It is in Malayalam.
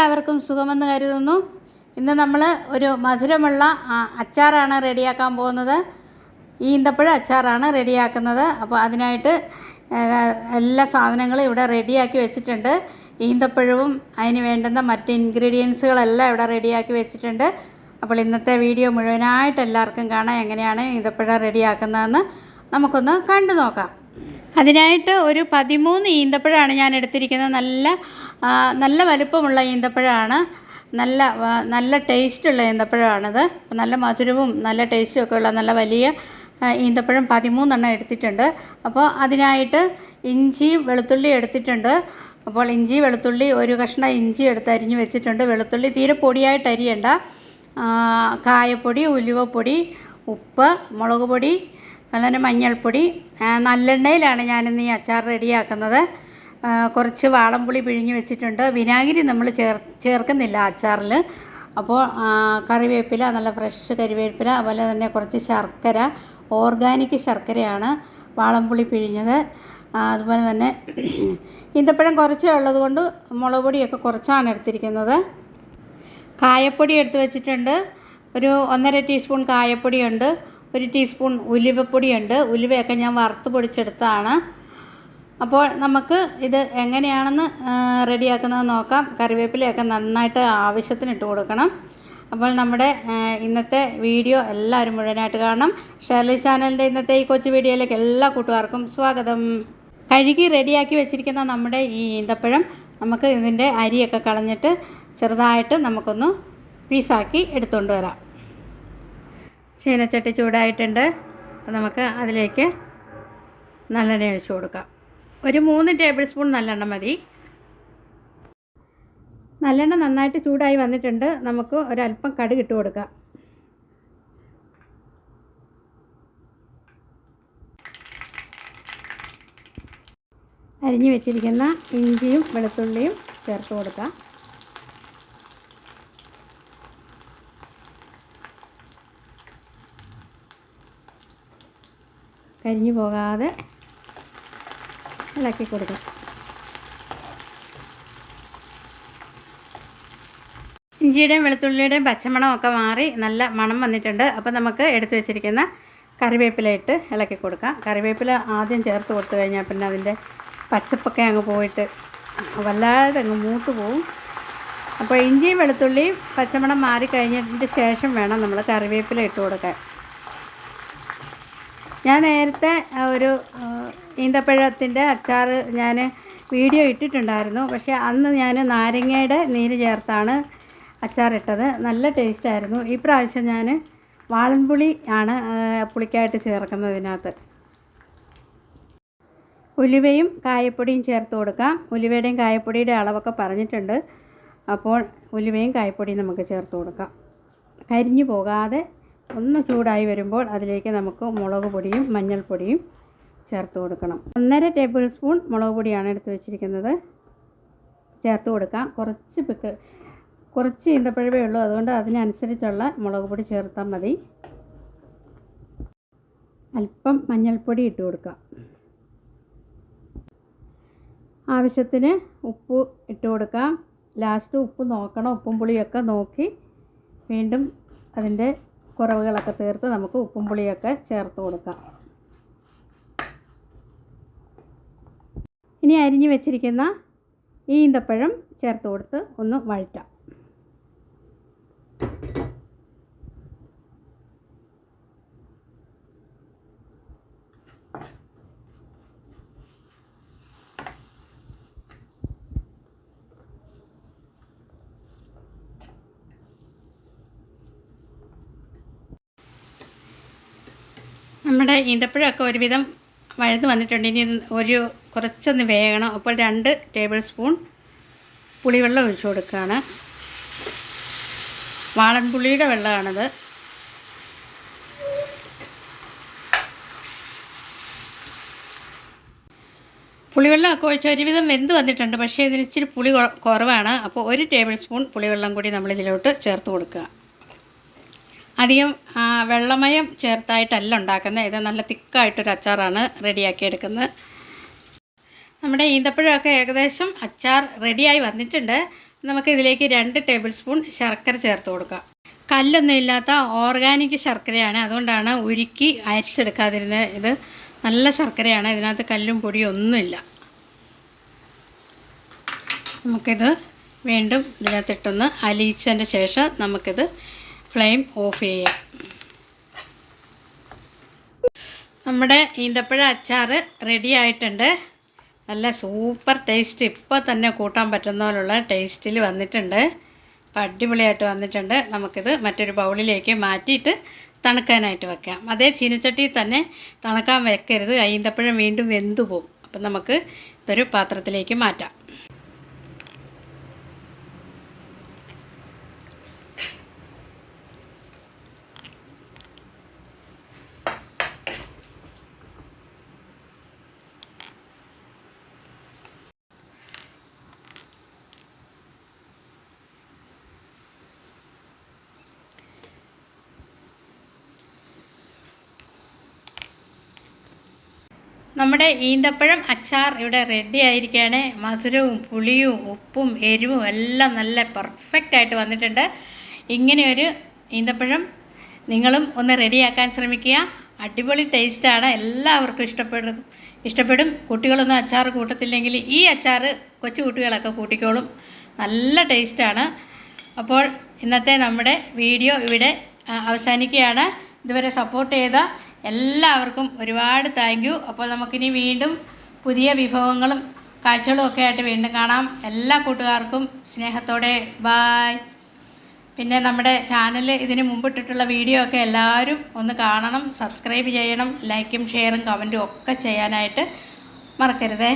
എല്ലാവർക്കും സുഖമെന്ന് കരുതുന്നു. ഇന്ന് നമ്മൾ ഒരു മധുരമുള്ള അച്ചാറാണ് റെഡിയാക്കാൻ പോകുന്നത്. ഈന്തപ്പഴ അച്ചാറാണ് റെഡിയാക്കുന്നത്. അപ്പോൾ അതിനായിട്ട് എല്ലാ സാധനങ്ങളും ഇവിടെ റെഡിയാക്കി വെച്ചിട്ടുണ്ട്. ഈന്തപ്പഴവും അതിന് വേണ്ടുന്ന മറ്റ് ഇൻഗ്രീഡിയൻസുകളെല്ലാം ഇവിടെ റെഡിയാക്കി വെച്ചിട്ടുണ്ട്. അപ്പോൾ ഇന്നത്തെ വീഡിയോ മുഴുവനായിട്ട് എല്ലാവർക്കും കാണാം എങ്ങനെയാണ് ഈന്തപ്പഴ റെഡിയാക്കുന്നതെന്ന് നമുക്കൊന്ന് കണ്ടു നോക്കാം. അതിനായിട്ട് ഒരു പതിമൂന്ന് ഈന്തപ്പഴമാണ് ഞാൻ എടുത്തിരിക്കുന്നത്. നല്ല നല്ല വലുപ്പമുള്ള ഈന്തപ്പഴമാണ്. നല്ല നല്ല ടേസ്റ്റുള്ള ഈന്തപ്പഴമാണിത്. നല്ല മധുരവും നല്ല ടേസ്റ്റും ഒക്കെ ഉള്ള നല്ല വലിയ ഈന്തപ്പഴം പതിമൂന്നെണ്ണം എടുത്തിട്ടുണ്ട്. അപ്പോൾ അതിനായിട്ട് ഇഞ്ചി വെളുത്തുള്ളി എടുത്തിട്ടുണ്ട്. അപ്പോൾ ഇഞ്ചി വെളുത്തുള്ളി ഒരു കഷ്ണം ഇഞ്ചി എടുത്ത് അരിഞ്ഞ് വെച്ചിട്ടുണ്ട്. വെളുത്തുള്ളി തീരെ പൊടിയായിട്ട് അരിയണ്ട. കായപ്പൊടി ഉലുവപ്പൊടി ഉപ്പ് മുളക് പൊടി അതുപോലെ മഞ്ഞൾപ്പൊടി. നല്ലെണ്ണയിലാണ് ഞാനിന്ന് ഈ അച്ചാർ റെഡിയാക്കുന്നത്. കുറച്ച് വാളംപുളി പിഴിഞ്ഞ് വെച്ചിട്ടുണ്ട്. വിനാഗിരി നമ്മൾ ചേർ ചേർക്കുന്നില്ല അച്ചാറിൽ. അപ്പോൾ കറിവേപ്പില നല്ല ഫ്രഷ് കറിവേപ്പില അതുപോലെ തന്നെ കുറച്ച് ശർക്കര ഓർഗാനിക് ശർക്കരയാണ് വാളംപുളി പിഴിഞ്ഞത്. അതുപോലെ തന്നെ ഈന്തപ്പഴം കുറച്ചേ ഉള്ളത് കൊണ്ട് മുളക് പൊടിയൊക്കെ കുറച്ചാണ് എടുത്തിരിക്കുന്നത്. കായപ്പൊടി എടുത്ത് വെച്ചിട്ടുണ്ട്. ഒരു ഒന്നര ടീസ്പൂൺ കായപ്പൊടിയുണ്ട്. ഒരു ടീസ്പൂൺ ഉലുവപ്പൊടിയുണ്ട്. ഉലുവയൊക്കെ ഞാൻ വറുത്ത് പൊടിച്ചെടുത്തതാണ്. അപ്പോൾ നമുക്ക് ഇത് എങ്ങനെയാണെന്ന് റെഡിയാക്കുന്നത് നോക്കാം. കറിവേപ്പിലയൊക്കെ നന്നായിട്ട് ആവശ്യത്തിന് ഇട്ട് കൊടുക്കണം. അപ്പോൾ നമ്മുടെ ഇന്നത്തെ വീഡിയോ എല്ലാവരും മുഴുവനായിട്ട് കാണണം. ഷെർലി ചാനലിന്റെ ഇന്നത്തെ ഈ കൊച്ചു വീഡിയോയിലേക്ക് എല്ലാ കൂട്ടുകാർക്കും സ്വാഗതം. കഴുകി റെഡിയാക്കി വെച്ചിരിക്കുന്ന നമ്മുടെ ഈ ഈന്തപ്പഴം നമുക്ക് ഇതിന്റെ അരിയൊക്കെ കളഞ്ഞിട്ട് ചെറുതായിട്ട് നമുക്കൊന്ന് പീസാക്കി എടുത്തുകൊണ്ട് വരാം. ചീനച്ചട്ടി ചൂടായിട്ടുണ്ട്. അപ്പോൾ നമുക്ക് അതിലേക്ക് നല്ലെണ്ണ ഒഴിച്ച് കൊടുക്കാം. ഒരു മൂന്ന് ടേബിൾ സ്പൂൺ നല്ലെണ്ണ മതി. നല്ലെണ്ണ നന്നായിട്ട് ചൂടായി വന്നിട്ടുണ്ട്. നമുക്ക് ഒരല്പം കടുക് ഇട്ട് കൊടുക്കാം. അരിഞ്ഞു വെച്ചിരിക്കുന്ന ഇഞ്ചിയും വെളുത്തുള്ളിയും ചേർത്ത് കൊടുക്കാം. കരിഞ്ഞു പോകാതെ ഇളക്കി കൊടുക്കാം. ഇഞ്ചിയുടെയും വെളുത്തുള്ളിയുടെയും പച്ചമണമൊക്കെ മാറി നല്ല മണം വന്നിട്ടുണ്ട്. അപ്പോൾ നമുക്ക് എടുത്തു വെച്ചിരിക്കുന്ന കറിവേപ്പില ഇട്ട് ഇളക്കി കൊടുക്കാം. കറിവേപ്പില ആദ്യം ചേർത്ത് കൊടുത്തു കഴിഞ്ഞാൽ പിന്നെ അതിന്റെ പച്ചപ്പൊക്കെ അങ്ങ് പോയിട്ട് വല്ലാതെ അങ്ങ് മൂത്ത് പോവും. അപ്പോൾ ഇഞ്ചിയും വെളുത്തുള്ളിയും പച്ചമണം മാറിക്കഴിഞ്ഞതിന്റെ ശേഷം വേണം നമ്മൾ കറിവേപ്പില ഇട്ട് കൊടുക്കാൻ. ഞാൻ നേരത്തെ ഒരു ഈന്തപ്പഴത്തിന്റെ അച്ചാർ ഞാൻ വീഡിയോ ഇട്ടിട്ടുണ്ടായിരുന്നു. പക്ഷേ അന്ന് ഞാൻ നാരങ്ങയുടെ നീര് ചേർത്താണ് അച്ചാറിട്ടത്. നല്ല ടേസ്റ്റായിരുന്നു ഈ പ്രാവശ്യം ഞാൻ വാളൻപുളി ആണ് പുളിക്കായിട്ട് ചേർക്കുന്നത് ഇതിനകത്ത്. ഉലുവയും കായപ്പൊടിയും ചേർത്ത് കൊടുക്കാം. ഉലുവയുടെയും കായപ്പൊടിയുടെ അളവൊക്കെ പറഞ്ഞിട്ടുണ്ട്. അപ്പോൾ ഉലുവയും കായപ്പൊടിയും നമുക്ക് ചേർത്ത് കൊടുക്കാം. കരിഞ്ഞു പോകാതെ ഒന്ന് ചൂടായി വരുമ്പോൾ അതിലേക്ക് നമുക്ക് മുളക് പൊടിയും മഞ്ഞൾപ്പൊടിയും ചേർത്ത് കൊടുക്കണം. ഒന്നര ടേബിൾ സ്പൂൺ മുളക് പൊടിയാണ് എടുത്ത് വെച്ചിരിക്കുന്നത്. ചേർത്ത് കൊടുക്കാം. കുറച്ച് പിക്ക് കുറച്ച് ഈന്തപ്പഴവേ ഉള്ളൂ. അതുകൊണ്ട് അതിനനുസരിച്ചുള്ള മുളക് പൊടി ചേർത്താൽ മതി. അല്പം മഞ്ഞൾപ്പൊടി ഇട്ട് കൊടുക്കാം. ആവശ്യത്തിന് ഉപ്പ് ഇട്ട് കൊടുക്കാം. ലാസ്റ്റ് ഉപ്പ് നോക്കണം. ഉപ്പും പുളിയൊക്കെ നോക്കി വീണ്ടും അതിന്റെ കുറവുകളൊക്കെ തീർത്ത് നമുക്ക് ഉപ്പും പുളിയൊക്കെ ചേർത്ത് കൊടുക്കാം. ഇനി അരിഞ്ഞു വെച്ചിരിക്കുന്ന ഈ ഈന്തപ്പഴം ചേർത്ത് കൊടുത്ത് ഒന്ന് വഴറ്റാം. നമ്മുടെ ഈന്തപ്പഴമൊക്കെ ഒരുവിധം വഴന്ന് വന്നിട്ടുണ്ട്. ഇനി ഒരു കുറച്ചൊന്ന് വേകണം. അപ്പോൾ രണ്ട് ടേബിൾ സ്പൂൺ പുളിവെള്ളം ഒഴിച്ചു കൊടുക്കുകയാണ്. വാളൻപുളിയുടെ വെള്ളമാണത്. പുളിവെള്ളമൊക്കെ ഒഴിച്ച് ഒരുവിധം വെന്ത് വന്നിട്ടുണ്ട്. പക്ഷേ ഇതിന് ഇച്ചിരി പുളി കുറവാണ്. അപ്പോൾ ഒരു ടേബിൾ സ്പൂൺ പുളിവെള്ളം കൂടി നമ്മൾ ഇതിലോട്ട് ചേർത്ത് കൊടുക്കുക. അധികം വെള്ളമയം ചേർത്തായിട്ടല്ല ഉണ്ടാക്കുന്നത്. ഇത് നല്ല തിക്കായിട്ടൊരു അച്ചാറാണ് റെഡിയാക്കി എടുക്കുന്നത് നമ്മുടെ ഈന്തപ്പഴമൊക്കെ ഏകദേശം അച്ചാർ റെഡിയായി വന്നിട്ടുണ്ട്. നമുക്ക് ഇതിലേക്ക് രണ്ട് ടേബിൾ സ്പൂൺ ശർക്കര ചേർത്ത് കൊടുക്കാം. കല്ലൊന്നും ഇല്ലാത്ത ഓർഗാനിക് ശർക്കരയാണ്. അതുകൊണ്ടാണ് ഉരുക്കി അരിച്ചെടുക്കാതിരുന്നത്. ഇത് നല്ല ശർക്കരയാണ്. ഇതിനകത്ത് കല്ലും പൊടിയും ഒന്നുമില്ല. നമുക്കിത് വീണ്ടും ഇതിനകത്തിട്ടൊന്ന് അലിയിച്ചതിന്റെ ശേഷം നമുക്കിത് ഫ്ലെയിം ഓഫ് ചെയ്യാം. നമ്മുടെ ഈന്തപ്പഴ അച്ചാർ റെഡി ആയിട്ടുണ്ട്. നല്ല സൂപ്പർ ടേസ്റ്റ് ഇപ്പോൾ തന്നെ കൂട്ടാൻ പറ്റുന്ന പോലുള്ള ടേസ്റ്റിൽ വന്നിട്ടുണ്ട്. അപ്പോൾ അടിപൊളിയായിട്ട് വന്നിട്ടുണ്ട്. നമുക്കിത് മറ്റൊരു ബൗളിലേക്ക് മാറ്റിയിട്ട് തണുക്കാനായിട്ട് വെക്കാം. അതേ ചീനച്ചട്ടിയിൽ തന്നെ തണുക്കാൻ വെക്കരുത്. ഈന്തപ്പഴം വീണ്ടും വെന്തു പോകും അപ്പം നമുക്ക് ഇതൊരു പാത്രത്തിലേക്ക് മാറ്റാം. നമ്മുടെ ഈന്തപ്പഴം അച്ചാർ ഇവിടെ റെഡി ആയിരിക്കുകയാണ് മധുരവും പുളിയും ഉപ്പും എരിവും എല്ലാം നല്ല പെർഫെക്റ്റ് ആയിട്ട് വന്നിട്ടുണ്ട്. ഇങ്ങനെയൊരു ഈന്തപ്പഴം നിങ്ങളും ഒന്ന് റെഡിയാക്കാൻ ശ്രമിക്കുക. അടിപൊളി ടേസ്റ്റാണ് എല്ലാവർക്കും ഇഷ്ടപ്പെടും. ഇഷ്ടപ്പെടും. കുട്ടികളൊന്നും അച്ചാർ കൂട്ടത്തില്ലെങ്കിൽ ഈ അച്ചാർ കൊച്ചു കുട്ടികളൊക്കെ കൂട്ടിക്കോളും. നല്ല ടേസ്റ്റാണ് അപ്പോൾ ഇന്നത്തെ നമ്മുടെ വീഡിയോ ഇവിടെ അവസാനിക്കുകയാണ്. ഇതുവരെ സപ്പോർട്ട് ചെയ്ത എല്ലാവർക്കും ഒരുപാട് താങ്ക് യു അപ്പോൾ നമുക്കിനി വീണ്ടും പുതിയ വിഭവങ്ങളും കാഴ്ചകളും ഒക്കെ ആയിട്ട് വീണ്ടും കാണാം. എല്ലാ കൂട്ടുകാർക്കും സ്നേഹത്തോടെ. ബായ് പിന്നെ നമ്മുടെ ചാനൽ ഇതിന് മുമ്പിട്ടിട്ടുള്ള വീഡിയോ ഒക്കെ എല്ലാവരും ഒന്ന് കാണണം സബ്സ്ക്രൈബ് ചെയ്യണം ലൈക്കും ഷെയറും കമന്റും ഒക്കെ ചെയ്യാനായിട്ട് മറക്കരുതേ.